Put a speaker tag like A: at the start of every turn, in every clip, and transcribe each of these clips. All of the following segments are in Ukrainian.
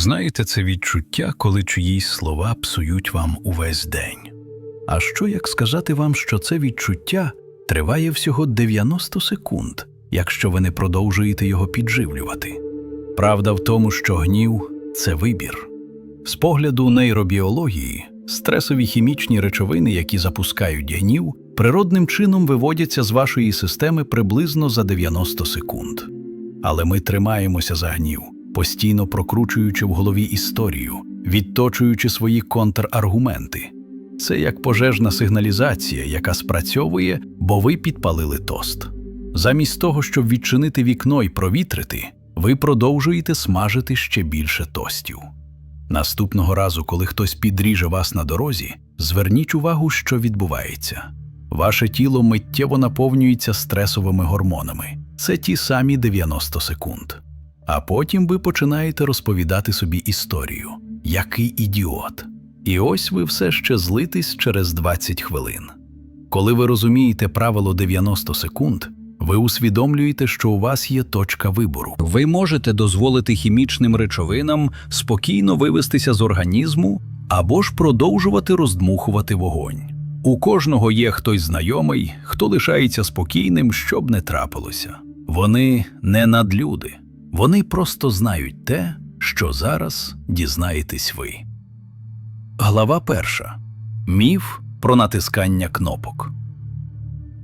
A: Знаєте, це відчуття, коли чиїсь слова псують вам увесь день. А що як сказати вам, що це відчуття триває всього 90 секунд, якщо ви не продовжуєте його підживлювати? Правда в тому, що гнів це вибір. З погляду нейробіології, стресові хімічні речовини, які запускають гнів, природним чином виводяться з вашої системи приблизно за 90 секунд. Але ми тримаємося за гнів, постійно прокручуючи в голові історію, відточуючи свої контраргументи. Це як пожежна сигналізація, яка спрацьовує, бо ви підпалили тост. Замість того, щоб відчинити вікно і провітрити, ви продовжуєте смажити ще більше тостів. Наступного разу, коли хтось підріже вас на дорозі, зверніть увагу, що відбувається. Ваше тіло миттєво наповнюється стресовими гормонами. Це ті самі 90 секунд. А потім ви починаєте розповідати собі історію. Який ідіот. І ось ви все ще злитесь через 20 хвилин. Коли ви розумієте правило 90 секунд, ви усвідомлюєте, що у вас є точка вибору. Ви можете дозволити хімічним речовинам спокійно вивестися з організму або ж продовжувати роздмухувати вогонь. У кожного є хтось знайомий, хто лишається спокійним, щоб не трапилося. Вони не надлюди, вони просто знають те, що зараз дізнаєтесь ви. Глава перша. Міф про натискання кнопок.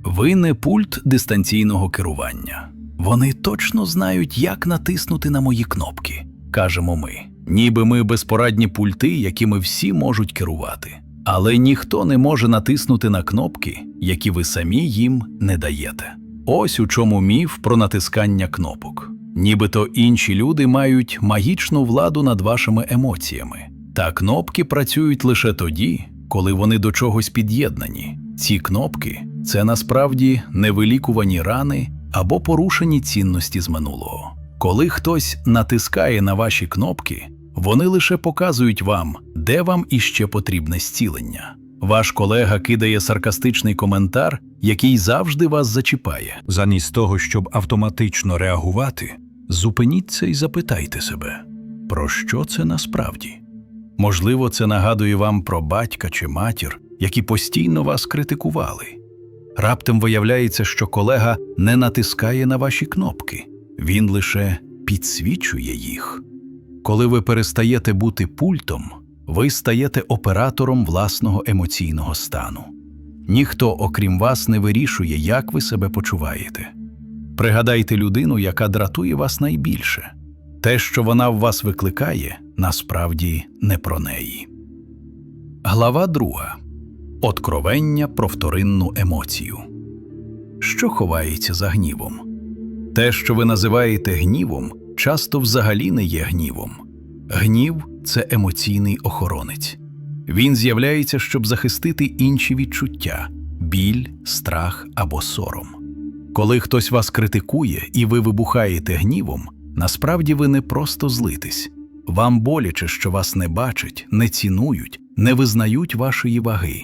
A: Ви не пульт дистанційного керування. Вони точно знають, як натиснути на мої кнопки, кажемо ми. Ніби ми безпорадні пульти, якими всі можуть керувати. Але ніхто не може натиснути на кнопки, які ви самі їм не даєте. Ось у чому міф про натискання кнопок. Нібито інші люди мають магічну владу над вашими емоціями. Та кнопки працюють лише тоді, коли вони до чогось під'єднані. Ці кнопки це насправді невилікувані рани або порушені цінності з минулого. Коли хтось натискає на ваші кнопки, вони лише показують вам, де вам іще потрібне зцілення. Ваш колега кидає саркастичний коментар, який завжди вас зачіпає. Замість того, щоб автоматично реагувати, зупиніться і запитайте себе, про що це насправді? Можливо, це нагадує вам про батька чи матір, які постійно вас критикували. Раптом виявляється, що колега не натискає на ваші кнопки, він лише підсвічує їх. Коли ви перестаєте бути пультом, ви стаєте оператором власного емоційного стану. Ніхто, окрім вас, не вирішує, як ви себе почуваєте. Пригадайте людину, яка дратує вас найбільше. Те, що вона в вас викликає, насправді не про неї. Глава друга. Откровення про вторинну емоцію. Що ховається за гнівом? Те, що ви називаєте гнівом, часто взагалі не є гнівом. Гнів це емоційний охоронець. Він з'являється, щоб захистити інші відчуття біль, страх або сором. Коли хтось вас критикує і ви вибухаєте гнівом, насправді ви не просто злитесь. Вам боляче, що вас не бачать, не цінують, не визнають вашої ваги.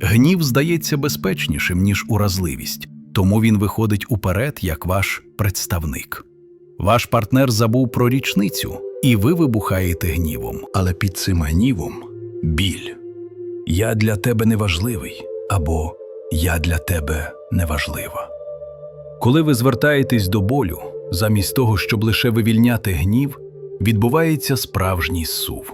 A: Гнів здається безпечнішим, ніж уразливість, тому він виходить уперед як ваш представник. Ваш партнер забув про річницю, і ви вибухаєте гнівом, але під цим гнівом біль. Я для тебе неважливий або Я для тебе неважлива. Коли ви звертаєтесь до болю, замість того, щоб лише вивільняти гнів, відбувається справжній сув.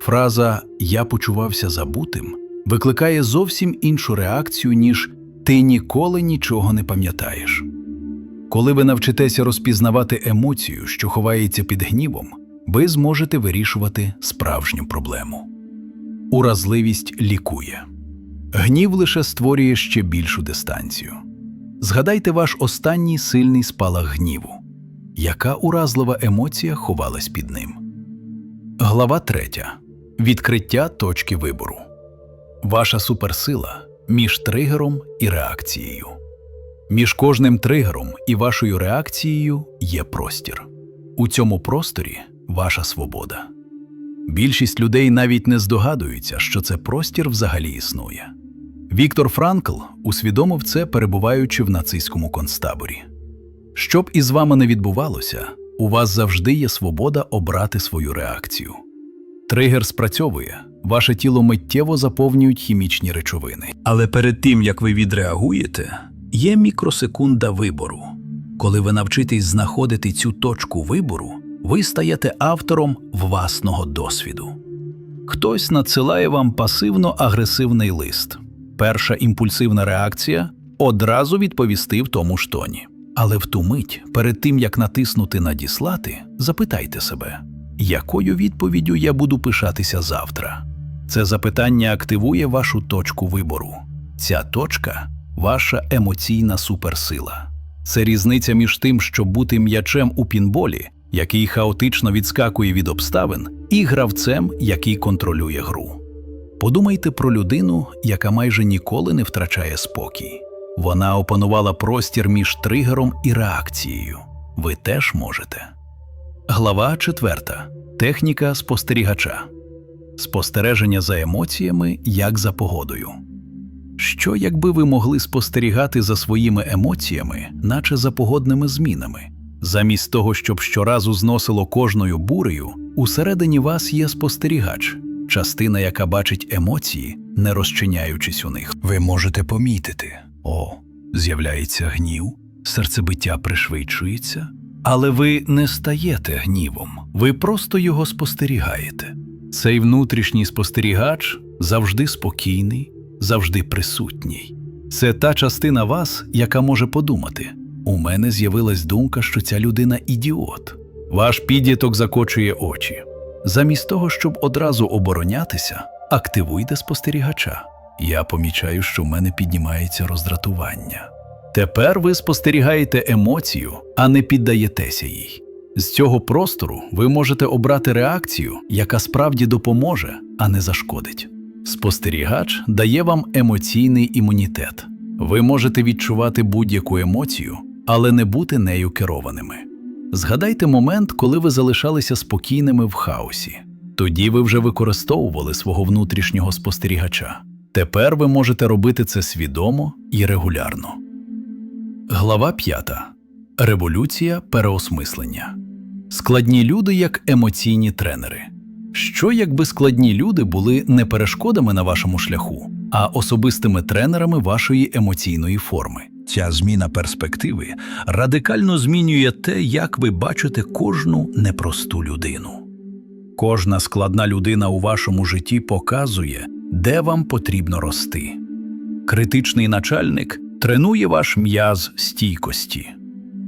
A: Фраза Я почувався забутим викликає зовсім іншу реакцію, ніж Ти ніколи нічого не пам'ятаєш. Коли ви навчитеся розпізнавати емоцію, що ховається під гнівом, ви зможете вирішувати справжню проблему. Уразливість лікує. Гнів лише створює ще більшу дистанцію. Згадайте ваш останній сильний спалах гніву. Яка уразлива емоція ховалась під ним? Глава 3. Відкриття точки вибору. Ваша суперсила між тригером і реакцією. Між кожним тригером і вашою реакцією є простір. У цьому просторі ваша свобода. Більшість людей навіть не здогадуються, що це простір взагалі існує. Віктор Франкл усвідомив це, перебуваючи в нацистському концтаборі. Що б із вами не відбувалося, у вас завжди є свобода обрати свою реакцію. Тригер спрацьовує, ваше тіло миттєво заповнюють хімічні речовини. Але перед тим, як ви відреагуєте, є мікросекунда вибору. Коли ви навчитесь знаходити цю точку вибору, ви стаєте автором власного досвіду. Хтось надсилає вам пасивно-агресивний лист. Перша імпульсивна реакція одразу відповісти в тому ж тоні. Але в ту мить, перед тим як натиснути Надіслати, запитайте себе, якою відповіддю я буду пишатися завтра. Це запитання активує вашу точку вибору. Ця точка ваша емоційна суперсила. Це різниця між тим, щоб бути м'ячем у пінболі, який хаотично відскакує від обставин, і гравцем, який контролює гру. Подумайте про людину, яка майже ніколи не втрачає спокій. Вона опанувала простір між тригером і реакцією. Ви теж можете. Глава 4. Техніка спостерігача. Спостереження за емоціями як за погодою. Що якби ви могли спостерігати за своїми емоціями, наче за погодними змінами? Замість того, щоб щоразу зносило кожною бурею, усередині вас є спостерігач, частина, яка бачить емоції, не розчиняючись у них. Ви можете помітити: о, з'являється гнів, серцебиття пришвидшується, але ви не стаєте гнівом, ви просто його спостерігаєте. Цей внутрішній спостерігач завжди спокійний, завжди присутній. Це та частина вас, яка може подумати: у мене з'явилась думка, що ця людина ідіот. Ваш підліток закочує очі. Замість того, щоб одразу оборонятися, активуйте спостерігача. Я помічаю, що в мене піднімається роздратування. Тепер ви спостерігаєте емоцію, а не піддаєтеся їй. З цього простору ви можете обрати реакцію, яка справді допоможе, а не зашкодить. Спостерігач дає вам емоційний імунітет. Ви можете відчувати будь-яку емоцію, але не бути нею керованими. Згадайте момент, коли ви залишалися спокійними в хаосі. Тоді ви вже використовували свого внутрішнього спостерігача. Тепер ви можете робити це свідомо і регулярно. Глава 5. Революція переосмислення. Складні люди як емоційні тренери. Що якби складні люди були не перешкодами на вашому шляху, а особистими тренерами вашої емоційної форми? Ця зміна перспективи радикально змінює те, як ви бачите кожну непросту людину. Кожна складна людина у вашому житті показує, де вам потрібно рости. Критичний начальник тренує ваш м'яз стійкості.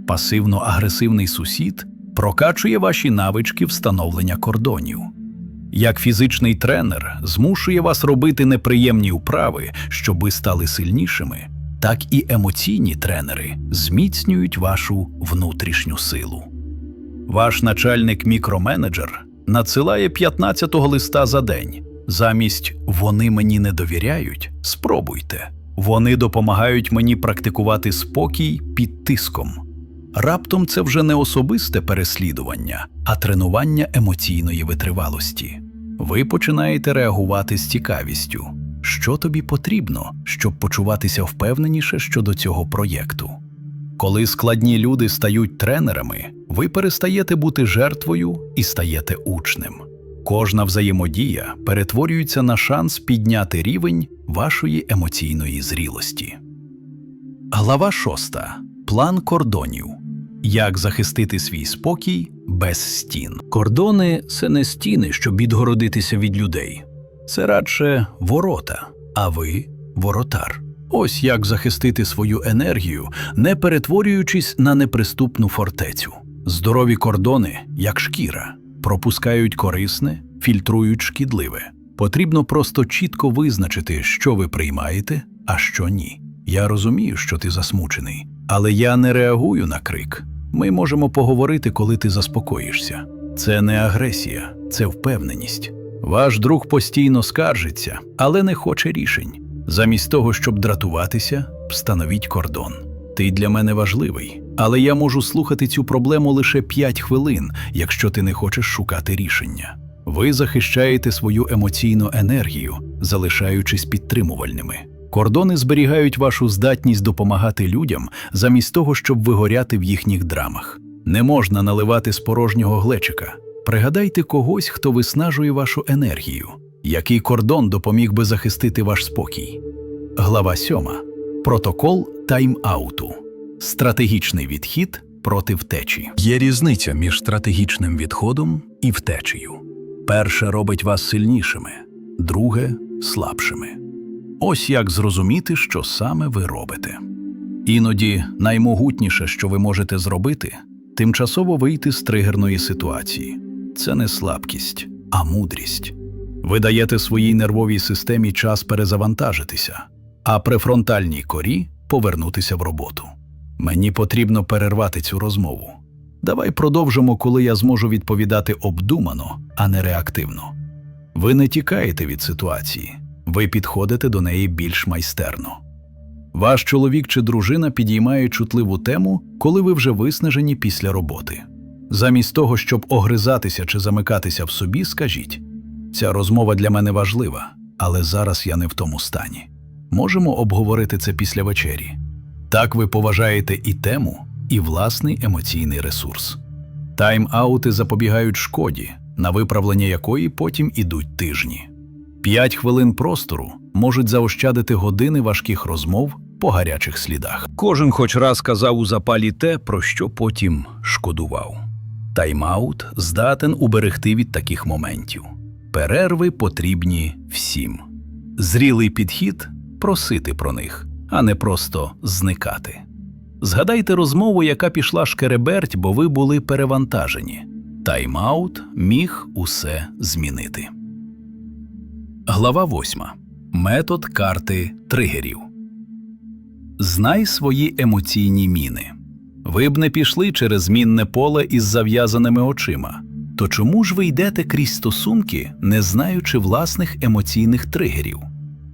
A: Пасивно-агресивний сусід прокачує ваші навички встановлення кордонів. Як фізичний тренер змушує вас робити неприємні вправи, щоб ви стали сильнішими, так і емоційні тренери зміцнюють вашу внутрішню силу. Ваш начальник-мікроменеджер надсилає 15-го листа за день. Замість вони мені не довіряють, спробуйте. Вони допомагають мені практикувати спокій під тиском. Раптом це вже не особисте переслідування, а тренування емоційної витривалості. Ви починаєте реагувати з цікавістю. Що тобі потрібно, щоб почуватися впевненіше щодо цього проєкту? Коли складні люди стають тренерами, ви перестаєте бути жертвою і стаєте учнем. Кожна взаємодія перетворюється на шанс підняти рівень вашої емоційної зрілості. Глава 6. План кордонів. Як захистити свій спокій без стін. Кордони це не стіни, щоб відгородитися від людей. Це радше ворота, а ви воротар. Ось як захистити свою енергію, не перетворюючись на неприступну фортецю. Здорові кордони, як шкіра, пропускають корисне, фільтрують шкідливе. Потрібно просто чітко визначити, що ви приймаєте, а що ні. Я розумію, що ти засмучений, але я не реагую на крик. Ми можемо поговорити, коли ти заспокоїшся. Це не агресія, це впевненість. Ваш друг постійно скаржиться, але не хоче рішень. Замість того, щоб дратуватися, встановіть кордон. Ти для мене важливий, але я можу слухати цю проблему лише 5 хвилин, якщо ти не хочеш шукати рішення. Ви захищаєте свою емоційну енергію, залишаючись підтримувальними. Кордони зберігають вашу здатність допомагати людям замість того, щоб вигоряти в їхніх драмах. Не можна наливати з порожнього глечика. Пригадайте когось, хто виснажує вашу енергію. Який кордон допоміг би захистити ваш спокій? Глава 7. Протокол тайм-ауту. Стратегічний відхід проти втечі. Є різниця між стратегічним відходом і втечею. Перше робить вас сильнішими, друге слабшими. Ось як зрозуміти, що саме ви робите. Іноді наймогутніше, що ви можете зробити, тимчасово вийти з тригерної ситуації. Це не слабкість, а мудрість. Ви даєте своїй нервовій системі час перезавантажитися, а префронтальній корі повернутися в роботу. Мені потрібно перервати цю розмову. Давай продовжимо, коли я зможу відповідати обдумано, а не реактивно. Ви не тікаєте від ситуації, ви підходите до неї більш майстерно. Ваш чоловік чи дружина підіймає чутливу тему, коли ви вже виснажені після роботи. Замість того, щоб огризатися чи замикатися в собі, скажіть: ця розмова для мене важлива, але зараз я не в тому стані. Можемо обговорити це після вечері. Так ви поважаєте і тему, і власний емоційний ресурс. Тайм-аути запобігають шкоді, на виправлення якої потім ідуть тижні. П'ять хвилин простору можуть заощадити години важких розмов по гарячих слідах. Кожен хоч раз казав у запалі те, про що потім шкодував. Тайм-аут здатен уберегти від таких моментів. Перерви потрібні всім. Зрілий підхід просити про них, а не просто зникати. Згадайте розмову, яка пішла шкереберть, бо ви були перевантажені. Тайм-аут міг усе змінити. Глава 8. Метод карти тригерів. Знай свої емоційні міни. Ви б не пішли через мінне поле із зав'язаними очима. То чому ж ви йдете крізь стосунки, не знаючи власних емоційних тригерів?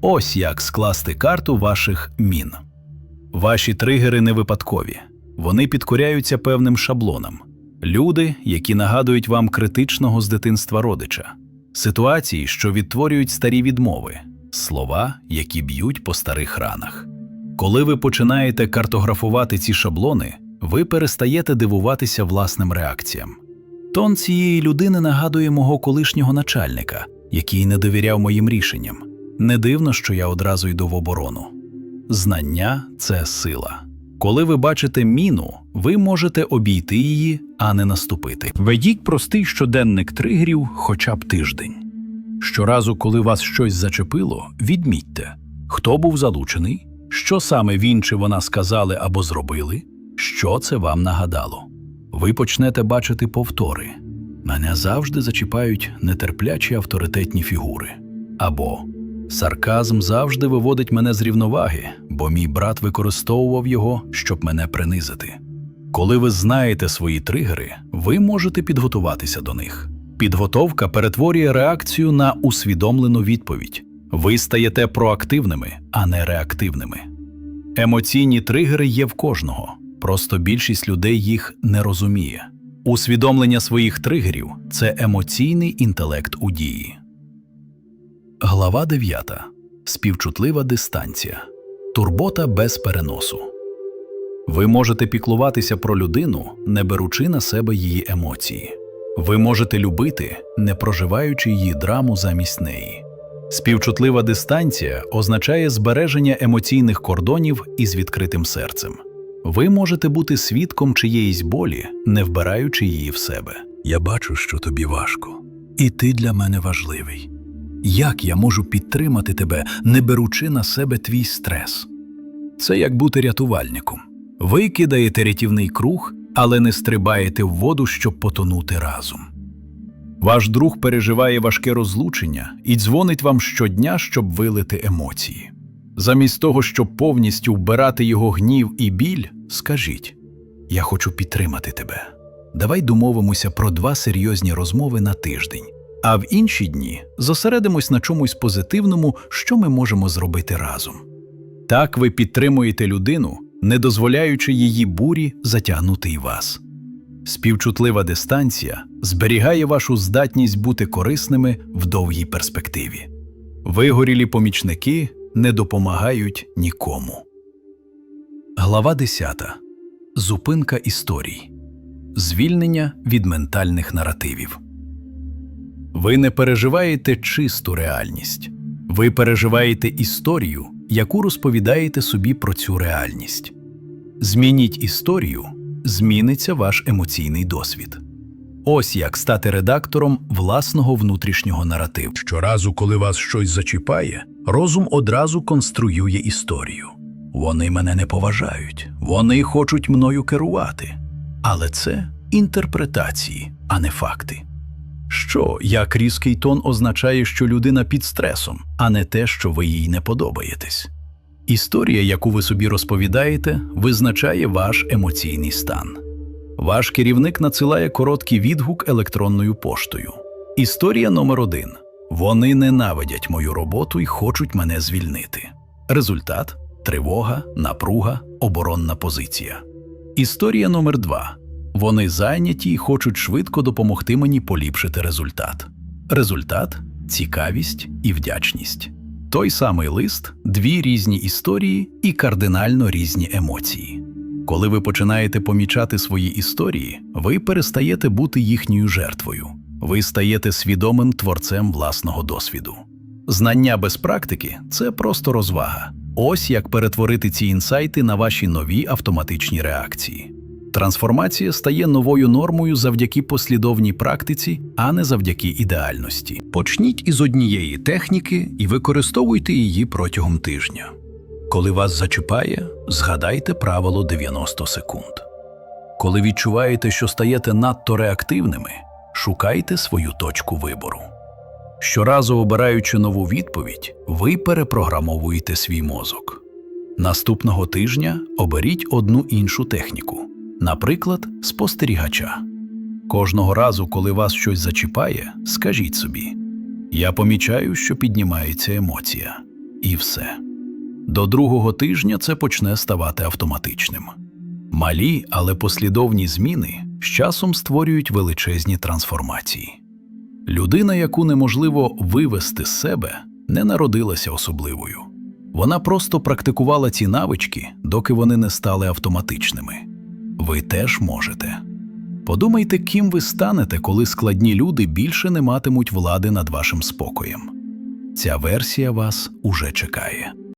A: Ось як скласти карту ваших мін. Ваші тригери не випадкові, вони підкоряються певним шаблонам. Люди, які нагадують вам критичного з дитинства родича, ситуації, що відтворюють старі відмови, слова, які б'ють по старих ранах. Коли ви починаєте картографувати ці шаблони, ви перестаєте дивуватися власним реакціям. Тон цієї людини нагадує мого колишнього начальника, який не довіряв моїм рішенням. Не дивно, що я одразу йду в оборону. Знання це сила. Коли ви бачите міну, ви можете обійти її, а не наступити. Ведіть простий щоденник тригерів хоча б тиждень. Щоразу, коли вас щось зачепило, відмітьте, хто був залучений, що саме він чи вона сказали або зробили, що це вам нагадало. Ви почнете бачити повтори. Мене завжди зачіпають нетерплячі авторитетні фігури. Або Сарказм завжди виводить мене з рівноваги, бо мій брат використовував його, щоб мене принизити. Коли ви знаєте свої тригери, ви можете підготуватися до них. Підготовка перетворює реакцію на усвідомлену відповідь. Ви стаєте проактивними, а не реактивними. Емоційні тригери є в кожного, просто більшість людей їх не розуміє. Усвідомлення своїх тригерів це емоційний інтелект у дії. Глава 9. Співчутлива дистанція. Турбота без переносу. Ви можете піклуватися про людину, не беручи на себе її емоції. Ви можете любити, не проживаючи її драму замість неї. Співчутлива дистанція означає збереження емоційних кордонів із відкритим серцем. Ви можете бути свідком чиєїсь болі, не вбираючи її в себе. Я бачу, що тобі важко, і ти для мене важливий. Як я можу підтримати тебе, не беручи на себе твій стрес? Це як бути рятувальником. Ви кидаєте рятівний круг, але не стрибаєте в воду, щоб потонути разом. Ваш друг переживає важке розлучення і дзвонить вам щодня, щоб вилити емоції. Замість того, щоб повністю вбирати його гнів і біль, скажіть: Я хочу підтримати тебе. Давай домовимося про два серйозні розмови на тиждень. А в інші дні зосередимось на чомусь позитивному, що ми можемо зробити разом. Так ви підтримуєте людину, не дозволяючи її бурі затягнути і вас. Співчутлива дистанція зберігає вашу здатність бути корисними в довгій перспективі. Вигорілі помічники не допомагають нікому. Глава 10. Зупинка історій. звільнення від ментальних наративів. Ви не переживаєте чисту реальність. Ви переживаєте історію, яку розповідаєте собі про цю реальність. Змініть історію, зміниться ваш емоційний досвід. Ось як стати редактором власного внутрішнього наративу. Щоразу, коли вас щось зачіпає, розум одразу конструює історію. Вони мене не поважають, вони хочуть мною керувати. Але це інтерпретації, а не факти. Що як різкий тон означає, що людина під стресом, а не те, що ви їй не подобаєтесь. Історія, яку ви собі розповідаєте, визначає ваш емоційний стан. Ваш керівник надсилає короткий відгук електронною поштою. Історія номер один: вони ненавидять мою роботу і хочуть мене звільнити. Результат тривога, напруга, оборонна позиція. Історія номер два: вони зайняті і хочуть швидко допомогти мені поліпшити результат. Результат цікавість і вдячність. Той самий лист, дві різні історії і кардинально різні емоції. Коли ви починаєте помічати свої історії, ви перестаєте бути їхньою жертвою. Ви стаєте свідомим творцем власного досвіду. Знання без практики це просто розвага. Ось як перетворити ці інсайти на ваші нові автоматичні реакції. Трансформація стає новою нормою завдяки послідовній практиці, а не завдяки ідеальності. Почніть із однієї техніки і використовуйте її протягом тижня. Коли вас зачіпає, згадайте правило 90 секунд. Коли відчуваєте, що стаєте надто реактивними, шукайте свою точку вибору. Щоразу обираючи нову відповідь, ви перепрограмовуєте свій мозок. Наступного тижня оберіть одну іншу техніку, наприклад, спостерігача. Кожного разу, коли вас щось зачіпає, скажіть собі: Я помічаю, що піднімається емоція, і все. До другого тижня це почне ставати автоматичним. Малі, але послідовні зміни з часом створюють величезні трансформації. Людина, яку неможливо вивести з себе, не народилася особливою. Вона просто практикувала ці навички, доки вони не стали автоматичними. Ви теж можете. Подумайте, ким ви станете, коли складні люди більше не матимуть влади над вашим спокоєм. Ця версія вас уже чекає.